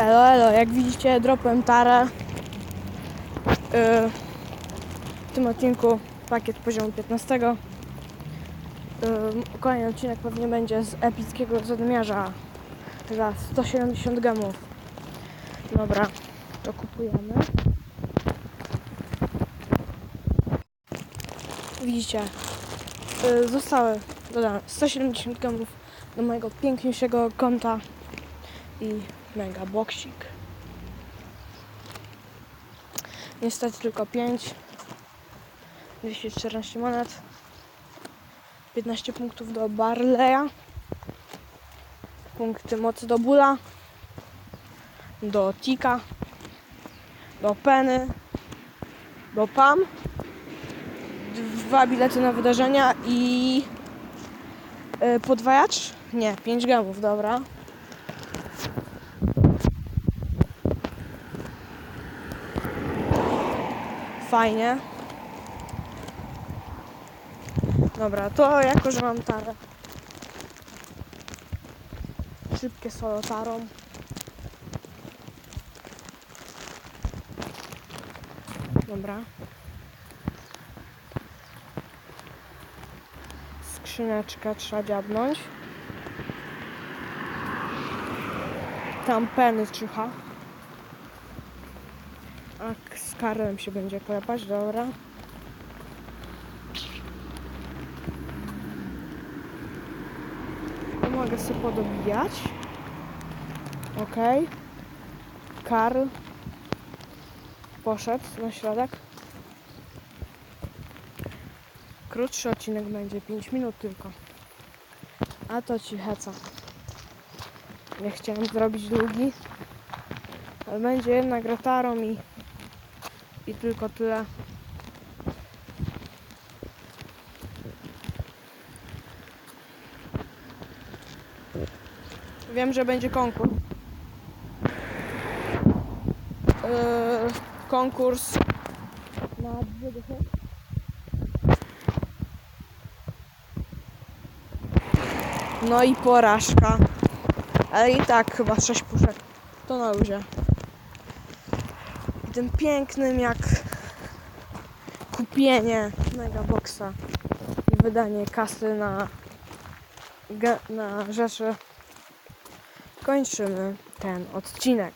Elo, elo, jak widzicie, dropłem tarę. Yy, w tym odcinku pakiet poziomu 15. Yy, kolejny odcinek pewnie będzie z epickiego zadmiarza za 170 gemów. Dobra, to kupujemy. Widzicie, yy, zostały dodane 170 gemów do mojego piękniejszego konta i mega boksik. Niestety tylko 5. 214 monet. 15 punktów do Barleya. Punkty mocy do Bula. Do Tika. Do Penny. Do Pam. Dwa bilety na wydarzenia i yy, podwajacz? Nie, 5 gemów, dobra. Fajnie. Dobra, to jako, że mam tarę. Szybkie solo tarą. Dobra. Skrzyneczkę trzeba dziabnąć. Tam peny czyha. A z Karlem się będzie klepać, dobra. Mogę sobie podobijać. Ok. Karl poszedł na środek. Krótszy odcinek będzie 5 minut tylko. A to ci heca. Nie chciałem zrobić długi. Ale będzie jedna gratarą i i tylko tyle. Wiem, że będzie konkurs. Yy, konkurs na dwie dychy. No i porażka. Ale i tak chyba 6 puszek. To na luzie. Tym pięknym jak kupienie Megaboxa i wydanie kasy na, na rzeczy kończymy ten odcinek.